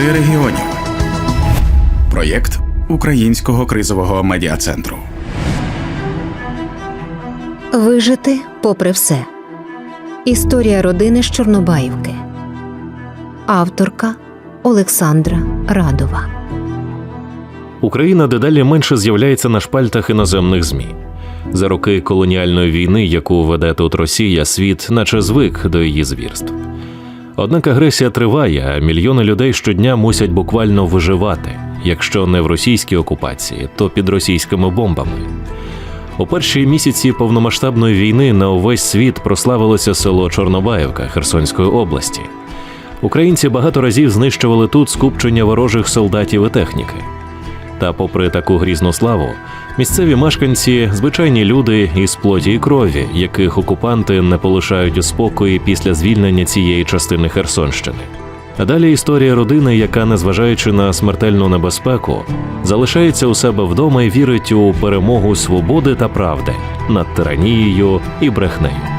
Голоси регіонів. Проєкт Українського кризового медіа-центру. Вижити попри все. Історія родини з Чорнобаївки. Авторка Олександра Радова. Україна дедалі менше з'являється на шпальтах іноземних ЗМІ. За роки колоніальної війни, яку веде тут Росія, світ наче звик до її звірств. Однак агресія триває, а мільйони людей щодня мусять буквально виживати, якщо не в російській окупації, то під російськими бомбами. У перші місяці повномасштабної війни на увесь світ прославилося село Чорнобаївка Херсонської області. Українці багато разів знищували тут скупчення ворожих солдатів і техніки. Та, попри таку грізну славу, місцеві мешканці звичайні люди із плоті і крові, яких окупанти не полишають у спокої після звільнення цієї частини Херсонщини. А далі історія родини, яка, незважаючи на смертельну небезпеку, залишається у себе вдома і вірить у перемогу свободи та правди над тиранією і брехнею.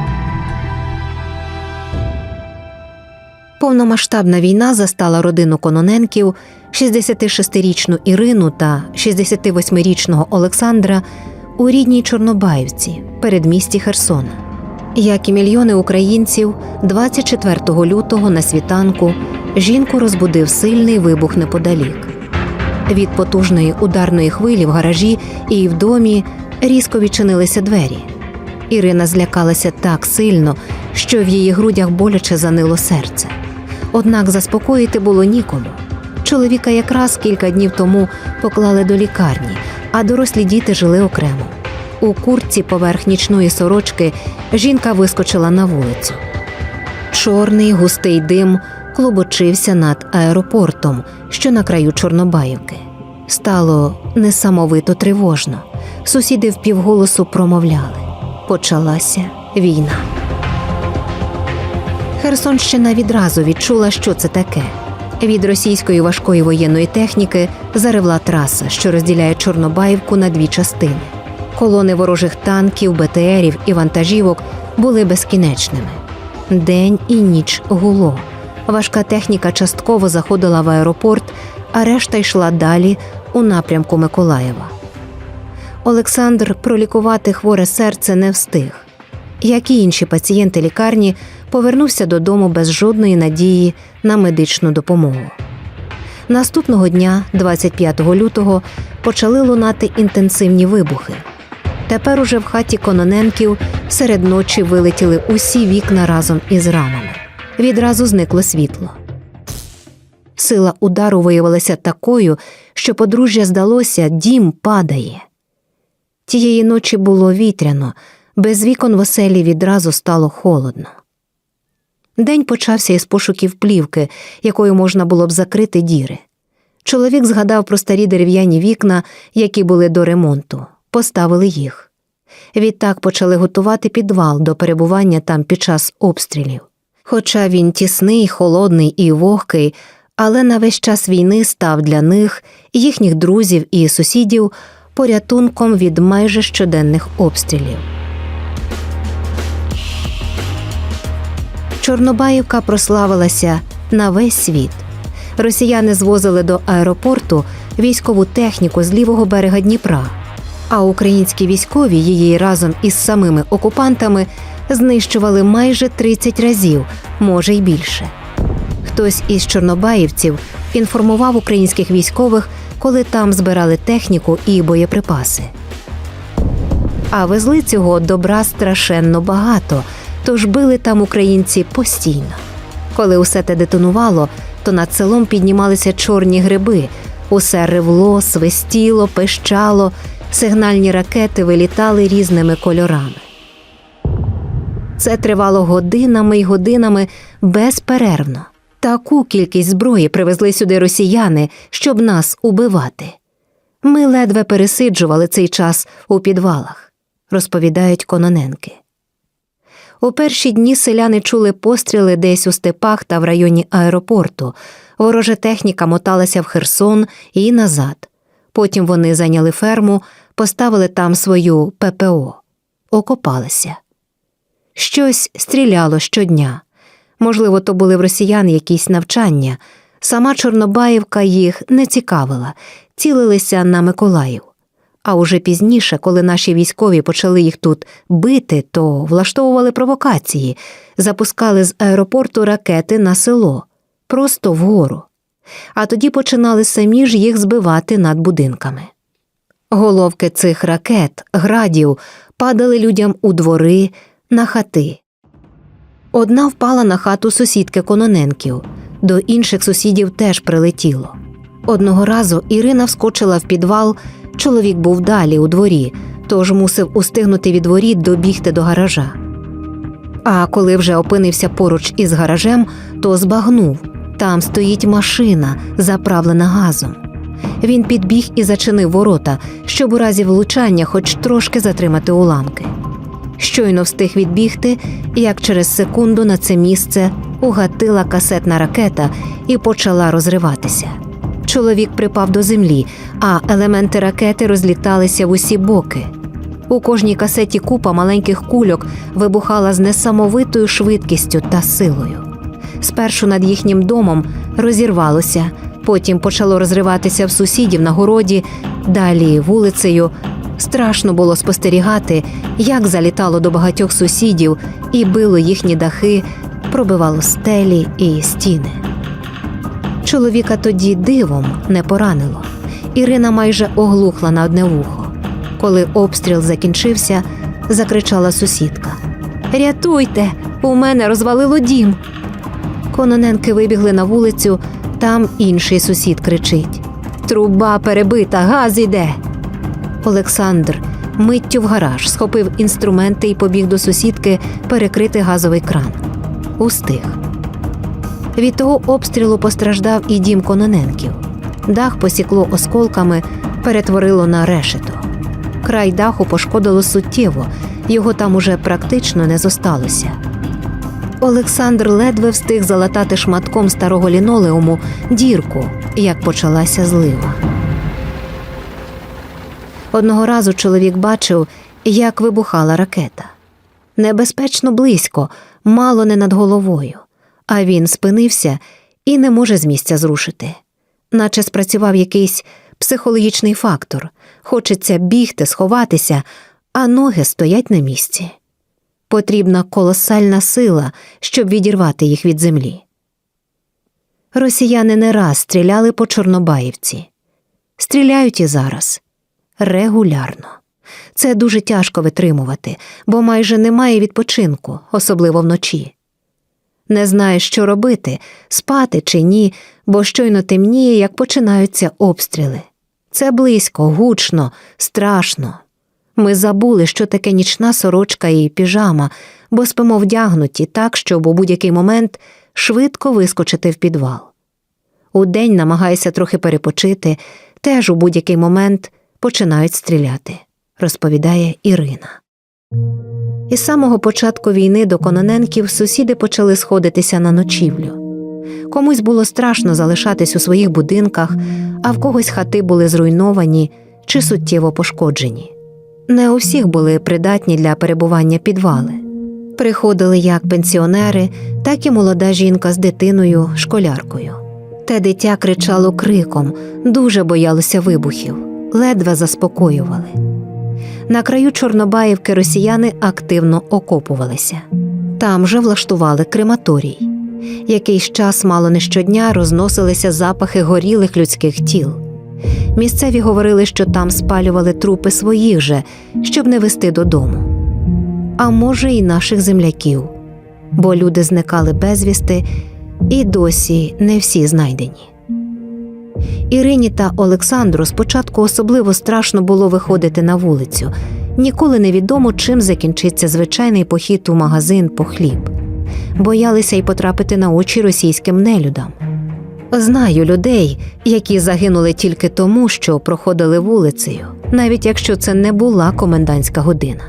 Повномасштабна війна застала родину Кононенків, 66-річну Ірину та 68-річного Олександра у рідній Чорнобаївці, передмісті Херсона. Як і мільйони українців, 24 лютого на світанку жінку розбудив сильний вибух неподалік. Від потужної ударної хвилі в гаражі і в домі різко відчинилися двері. Ірина злякалася так сильно, що в її грудях боляче занило серце. Однак заспокоїти було нікому. Чоловіка якраз кілька днів тому поклали до лікарні, а дорослі діти жили окремо. У куртці поверх нічної сорочки жінка вискочила на вулицю. Чорний густий дим клубочився над аеропортом, що на краю Чорнобаївки. Стало несамовито тривожно. Сусіди впівголосу промовляли. Почалася війна. Херсонщина відразу відчула, що це таке. Від російської важкої воєнної техніки заревла траса, що розділяє Чорнобаївку на дві частини. Колони ворожих танків, БТРів і вантажівок були безкінечними. День і ніч гуло. Важка техніка частково заходила в аеропорт, а решта йшла далі у напрямку Миколаєва. Олександр пролікувати хворе серце не встиг. Як і інші пацієнти лікарні, повернувся додому без жодної надії на медичну допомогу. Наступного дня, 25 лютого, почали лунати інтенсивні вибухи. Тепер уже в хаті Кононенків серед ночі вилетіли усі вікна разом із рамами. Відразу зникло світло. Сила удару виявилася такою, що подружжя здалося, дім падає. Тієї ночі було вітряно, без вікон в оселі відразу стало холодно. День почався із пошуків плівки, якою можна було б закрити діри. Чоловік згадав про старі дерев'яні вікна, які були до ремонту, поставили їх. Відтак почали готувати підвал до перебування там під час обстрілів. Хоча він тісний, холодний і вогкий, але на весь час війни став для них, їхніх друзів і сусідів порятунком від майже щоденних обстрілів. Чорнобаївка прославилася на весь світ. Росіяни звозили до аеропорту військову техніку з лівого берега Дніпра, а українські військові її разом із самими окупантами знищували майже 30 разів, може й більше. Хтось із чорнобаївців інформував українських військових, коли там збирали техніку і боєприпаси. А везли цього добра страшенно багато, тож били там українці постійно. Коли усе те детонувало, то над селом піднімалися чорні гриби, усе ревло, свистіло, пищало, сигнальні ракети вилітали різними кольорами. Це тривало годинами й годинами безперервно. Таку кількість зброї привезли сюди росіяни, щоб нас убивати. Ми ледве пересиджували цей час у підвалах, розповідають кононенки. У перші дні селяни чули постріли десь у степах та в районі аеропорту. Ворожа техніка моталася в Херсон і назад. Потім вони зайняли ферму, поставили там свою ППО, окопалися. Щось стріляло щодня. Можливо, то були в росіян якісь навчання. Сама Чорнобаївка їх не цікавила, цілилися на Миколаїв. А уже пізніше, коли наші військові почали їх тут бити, то влаштовували провокації, запускали з аеропорту ракети на село, просто вгору. А тоді починали самі ж їх збивати над будинками. Головки цих ракет, градів, падали людям у двори, на хати. Одна впала на хату сусідки Кононенків, до інших сусідів теж прилетіло. Одного разу Ірина вскочила в підвал, чоловік був далі у дворі, тож мусив устигнути від воріт добігти до гаража. А коли вже опинився поруч із гаражем, то збагнув там стоїть машина, заправлена газом. Він підбіг і зачинив ворота, щоб у разі влучання хоч трошки затримати уламки. Щойно встиг відбігти, як через секунду на це місце угатила касетна ракета і почала розриватися. Чоловік припав до землі, а елементи ракети розліталися в усі боки. У кожній касеті купа маленьких кульок вибухала з несамовитою швидкістю та силою. Спершу над їхнім домом розірвалося, потім почало розриватися в сусідів на городі, далі вулицею. Страшно було спостерігати, як залітало до багатьох сусідів і било їхні дахи, пробивало стелі і стіни. Чоловіка тоді дивом не поранило. Ірина майже оглухла на одне вухо. Коли обстріл закінчився, закричала сусідка: Рятуйте! У мене розвалило дім. Кононенки вибігли на вулицю, там інший сусід кричить: Труба перебита, газ іде. Олександр миттю в гараж схопив інструменти і побіг до сусідки перекрити газовий кран. Устиг. Від того обстрілу постраждав і дім Кононенків. Дах посікло осколками, перетворило на решето. Край даху пошкодило суттєво, його там уже практично не зосталося. Олександр ледве встиг залатати шматком старого лінолеуму дірку, як почалася злива. Одного разу чоловік бачив, як вибухала ракета. Небезпечно близько, мало не над головою, а він спинився і не може з місця зрушити. Наче спрацював якийсь психологічний фактор. Хочеться бігти, сховатися, а ноги стоять на місці. Потрібна колосальна сила, щоб відірвати їх від землі. Росіяни не раз стріляли по Чорнобаївці. Стріляють і зараз регулярно. Це дуже тяжко витримувати, бо майже немає відпочинку, особливо вночі. Не знаєш, що робити, спати чи ні, бо щойно темніє, як починаються обстріли. Це близько, гучно, страшно. Ми забули, що таке нічна сорочка і піжама, бо спимо вдягнуті так, щоб у будь-який момент швидко вискочити в підвал. Удень намагайся трохи перепочити, теж у будь-який момент починають стріляти, розповідає Ірина. Із самого початку війни до Кононенків сусіди почали сходитися на ночівлю. Комусь було страшно залишатись у своїх будинках, а в когось хати були зруйновані чи суттєво пошкоджені. Не у всіх були придатні для перебування підвали. Приходили як пенсіонери, так і молода жінка з дитиною, школяркою. Те дитя кричало криком, дуже боялося вибухів, ледве заспокоювали. На краю Чорнобаївки росіяни активно окопувалися. Там же влаштували крематорій. Якийсь час мало не щодня розносилися запахи горілих людських тіл. Місцеві говорили, що там спалювали трупи своїх же, щоб не вести додому. А може, і наших земляків, бо люди зникали безвісти, і досі не всі знайдені. Ірині та Олександру спочатку особливо страшно було виходити на вулицю. Ніколи не відомо, чим закінчиться звичайний похід у магазин по хліб. Боялися й потрапити на очі російським нелюдам. Знаю людей, які загинули тільки тому, що проходили вулицею, навіть якщо це не була комендантська година.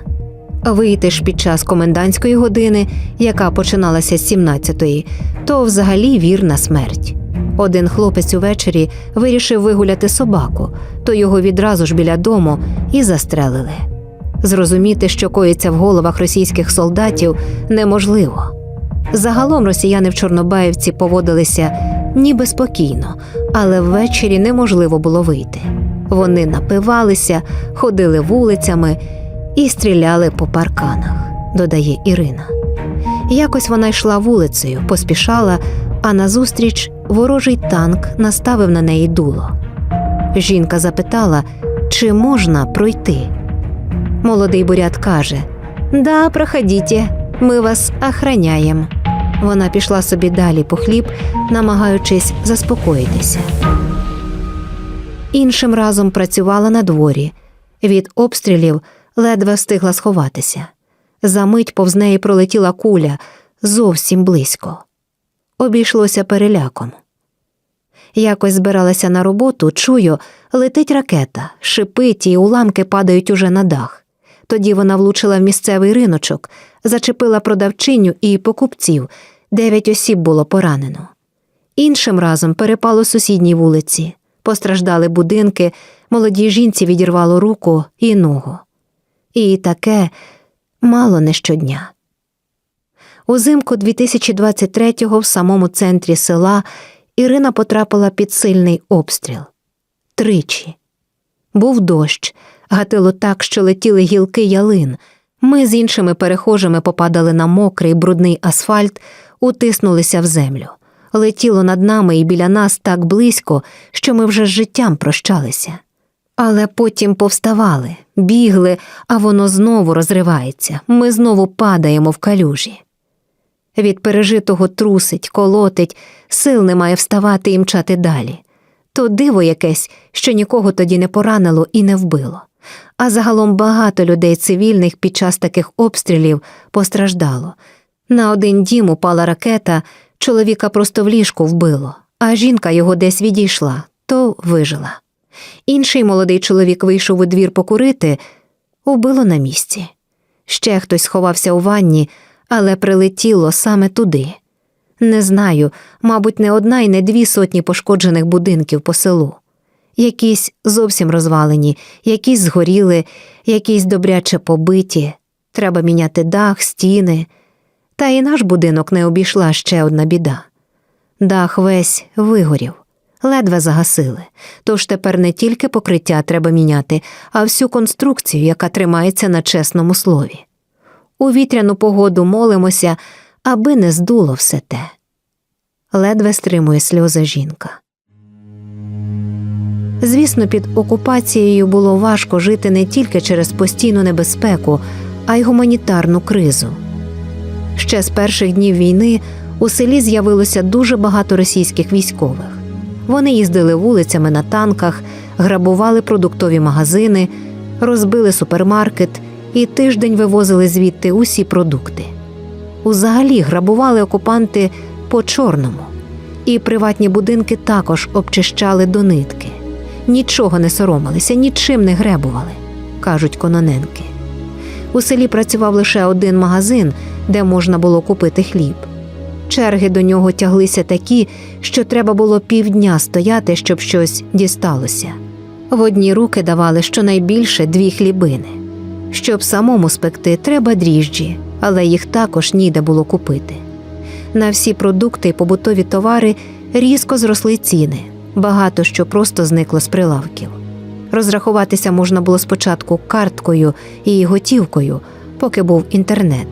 Вийти ж під час комендантської години, яка починалася з 17-ї, то взагалі вірна смерть. Один хлопець увечері вирішив вигуляти собаку, то його відразу ж біля дому і застрелили. Зрозуміти, що коїться в головах російських солдатів, неможливо. Загалом росіяни в Чорнобаївці поводилися ніби спокійно, але ввечері неможливо було вийти. Вони напивалися, ходили вулицями і стріляли по парканах, додає Ірина. Якось вона йшла вулицею, поспішала, а назустріч ворожий танк наставив на неї дуло. Жінка запитала, чи можна пройти. Молодий бурят каже: Да, проходіть, ми вас охраняємо. Вона пішла собі далі по хліб, намагаючись заспокоїтися. Іншим разом працювала на дворі. Від обстрілів ледве встигла сховатися. Замить повз неї пролетіла куля зовсім близько. Обійшлося переляком. Якось збиралася на роботу, чую, летить ракета, шипить і уламки падають уже на дах. Тоді вона влучила в місцевий риночок, зачепила продавчиню і покупців, дев'ять осіб було поранено. Іншим разом перепало сусідній вулиці, постраждали будинки, молодій жінці відірвало руку і ногу. І таке мало не щодня. Узимку 2023-го в самому центрі села Ірина потрапила під сильний обстріл. Тричі. Був дощ, гатило так, що летіли гілки ялин. Ми з іншими перехожими попадали на мокрий брудний асфальт, утиснулися в землю. Летіло над нами і біля нас так близько, що ми вже з життям прощалися. Але потім повставали, бігли, а воно знову розривається. Ми знову падаємо в калюжі. Від пережитого трусить, колотить, сил немає вставати і мчати далі. То диво якесь, що нікого тоді не поранило і не вбило. А загалом багато людей цивільних під час таких обстрілів постраждало. На один дім упала ракета, чоловіка просто в ліжку вбило, а жінка його десь відійшла, то вижила. Інший молодий чоловік вийшов у двір покурити, убило на місці. Ще хтось сховався у ванні, але прилетіло саме туди. Не знаю, мабуть, не одна і не дві сотні пошкоджених будинків по селу. Якісь зовсім розвалені, якісь згоріли, якісь добряче побиті. Треба міняти дах, стіни. Та і наш будинок не обійшла ще одна біда. Дах весь вигорів, ледве загасили. Тож тепер не тільки покриття треба міняти, а всю конструкцію, яка тримається на чесному слові. У вітряну погоду молимося, аби не здуло все те. Ледве стримує сльози жінка. Звісно, під окупацією було важко жити не тільки через постійну небезпеку, а й гуманітарну кризу. Ще з перших днів війни у селі з'явилося дуже багато російських військових. Вони їздили вулицями на танках, грабували продуктові магазини, розбили супермаркет і тиждень вивозили звідти усі продукти. Узагалі грабували окупанти по чорному, і приватні будинки також обчищали до нитки. Нічого не соромилися, нічим не гребували, кажуть кононенки. У селі працював лише один магазин, де можна було купити хліб. Черги до нього тяглися такі, що треба було півдня стояти, щоб щось дісталося. В одні руки давали щонайбільше дві хлібини. Щоб самому спекти, треба дріжджі, але їх також ніде було купити. На всі продукти і побутові товари різко зросли ціни, багато що просто зникло з прилавків. Розрахуватися можна було спочатку карткою і готівкою, поки був інтернет,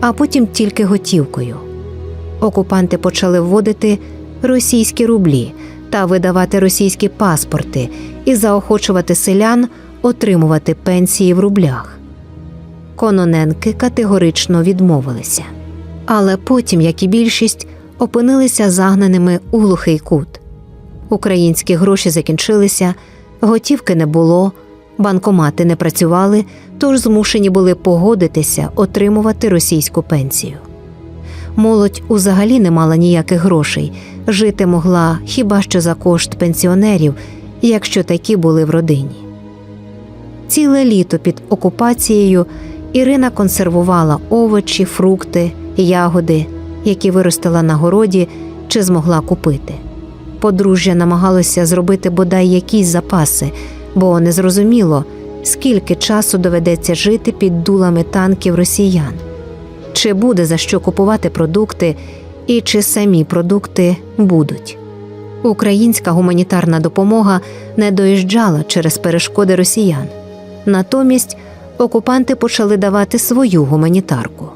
а потім тільки готівкою. Окупанти почали вводити російські рублі та видавати російські паспорти і заохочувати селян отримувати пенсії в рублях. Кононенки категорично відмовилися. Але потім, як і більшість, опинилися загнаними у глухий кут. Українські гроші закінчилися, готівки не було, банкомати не працювали, тож змушені були погодитися отримувати російську пенсію. Молодь узагалі не мала ніяких грошей, жити могла хіба що за кошт пенсіонерів, якщо такі були в родині. Ціле літо під окупацією Ірина консервувала овочі, фрукти, ягоди, які виростила на городі чи змогла купити. Подружжя намагалося зробити бодай якісь запаси, бо не зрозуміло, скільки часу доведеться жити під дулами танків росіян, чи буде за що купувати продукти, і чи самі продукти будуть. Українська гуманітарна допомога не доїжджала через перешкоди росіян. Натомість окупанти почали давати свою гуманітарку.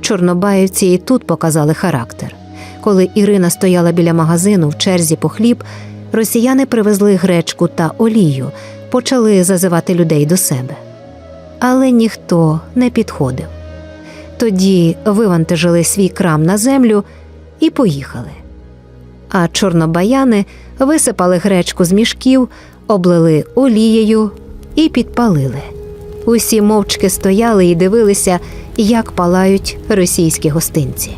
Чорнобаївці і тут показали характер. Коли Ірина стояла біля магазину в черзі по хліб, росіяни привезли гречку та олію, почали зазивати людей до себе. Але ніхто не підходив. Тоді вивантажили свій крам на землю і поїхали. А чорнобаяни висипали гречку з мішків, облили олією і підпалили. Усі мовчки стояли і дивилися, як палають російські гостинці.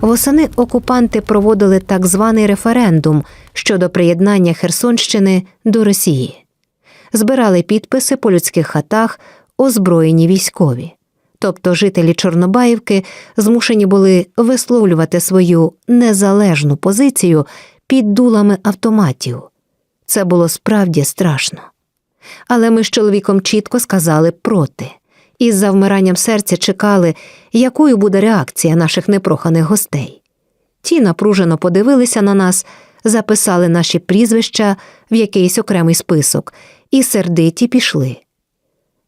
Восени окупанти проводили так званий референдум щодо приєднання Херсонщини до Росії. Збирали підписи по людських хатах, озброєні військові. Тобто жителі Чорнобаївки змушені були висловлювати свою незалежну позицію під дулами автоматів. Це було справді страшно. Але ми з чоловіком чітко сказали проти, і з завмиранням серця чекали, якою буде реакція наших непроханих гостей. Ті напружено подивилися на нас, записали наші прізвища в якийсь окремий список і сердиті пішли.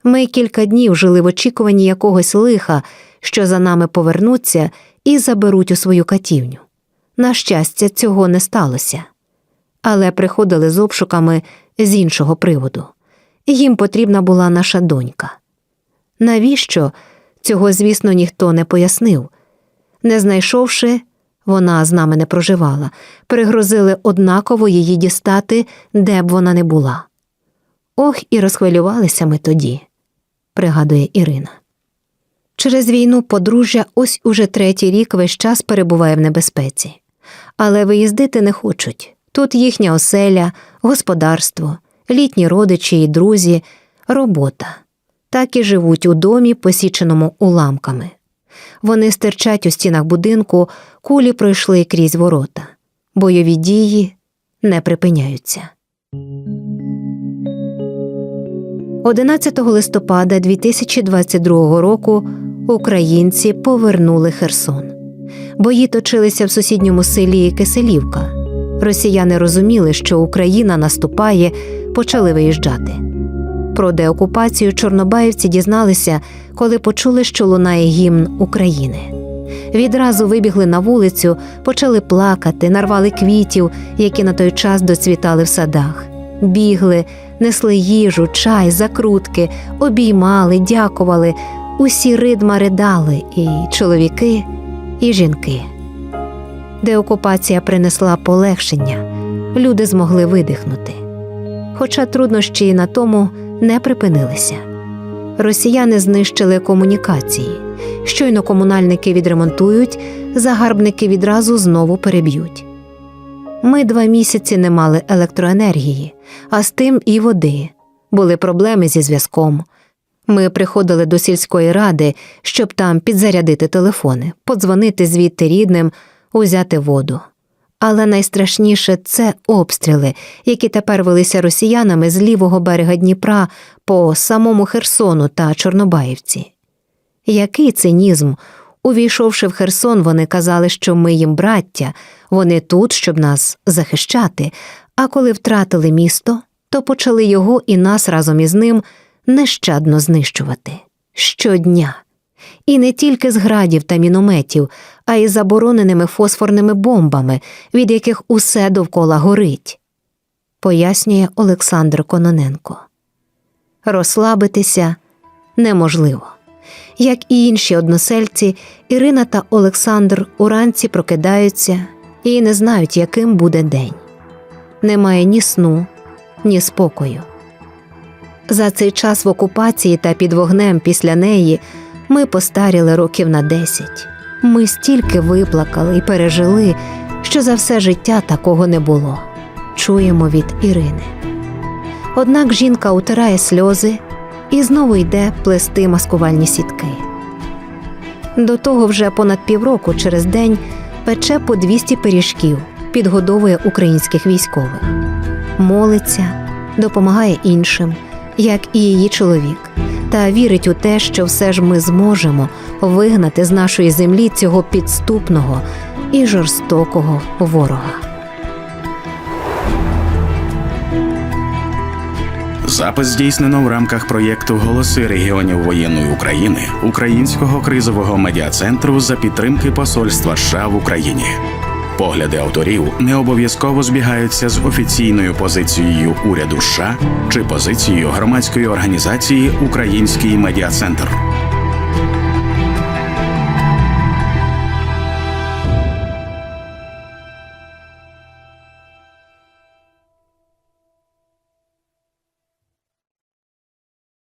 Ми кілька днів жили в очікуванні якогось лиха, що за нами повернуться і заберуть у свою катівню. На щастя, цього не сталося. Але приходили з обшуками з іншого приводу. Їм потрібна була наша донька. Навіщо? Цього, звісно, ніхто не пояснив. Не знайшовши, вона з нами не проживала, пригрозили однаково її дістати, де б вона не була. Ох, і розхвилювалися ми тоді, пригадує Ірина. Через війну подружжя ось уже третій рік весь час перебуває в небезпеці, але виїздити не хочуть. Тут їхня оселя, господарство, літні родичі і друзі, робота. Так і живуть у домі, посіченому уламками. Вони стирчать у стінах будинку, кулі пройшли крізь ворота. Бойові дії не припиняються. 11 листопада 2022 року українці повернули Херсон. Бої точилися в сусідньому селі Киселівка. Росіяни розуміли, що Україна наступає, почали виїжджати. Про деокупацію чорнобаївці дізналися, коли почули, що лунає гімн України. Відразу вибігли на вулицю, почали плакати, нарвали квітів, які на той час доцвітали в садах. Бігли, несли їжу, чай, закрутки, обіймали, дякували. Усі ридма ридали, і чоловіки, і жінки. Деокупація принесла полегшення, люди змогли видихнути. Хоча труднощі на тому не припинилися. Росіяни знищили комунікації. Щойно комунальники відремонтують, загарбники відразу знову переб'ють. Ми два місяці не мали електроенергії, а з тим і води. Були проблеми зі зв'язком. Ми приходили до сільської ради, щоб там підзарядити телефони, подзвонити звідти рідним, узяти воду. Але найстрашніше це обстріли, які тепер велися росіянами з лівого берега Дніпра по самому Херсону та Чорнобаївці. Який цинізм! Увійшовши в Херсон, вони казали, що ми їм браття, вони тут, щоб нас захищати. А коли втратили місто, то почали його і нас разом із ним нещадно знищувати щодня. І не тільки з градів та мінометів, а й забороненими фосфорними бомбами, від яких усе довкола горить, пояснює Олександр Кононенко. Розслабитися неможливо. Як і інші односельці, Ірина та Олександр уранці прокидаються і не знають, яким буде день. Немає ні сну, ні спокою. За цей час в окупації та під вогнем після неї ми постаріли років на десять. Ми стільки виплакали і пережили, що за все життя такого не було. Чуємо від Ірини. Однак жінка утирає сльози і знову йде плести маскувальні сітки. До того вже понад півроку через день пече по 200 пиріжків, підгодовує українських військових, молиться, допомагає іншим, як і її чоловік. та вірить у те, що все ж ми зможемо вигнати з нашої землі цього підступного і жорстокого ворога. Запис здійснено в рамках проєкту Голоси регіонів воєнної України Українського кризового медіа-центру за підтримки Посольства США в Україні. Погляди авторів не обов'язково збігаються з офіційною позицією уряду США чи позицією громадської організації Український медіа-центр.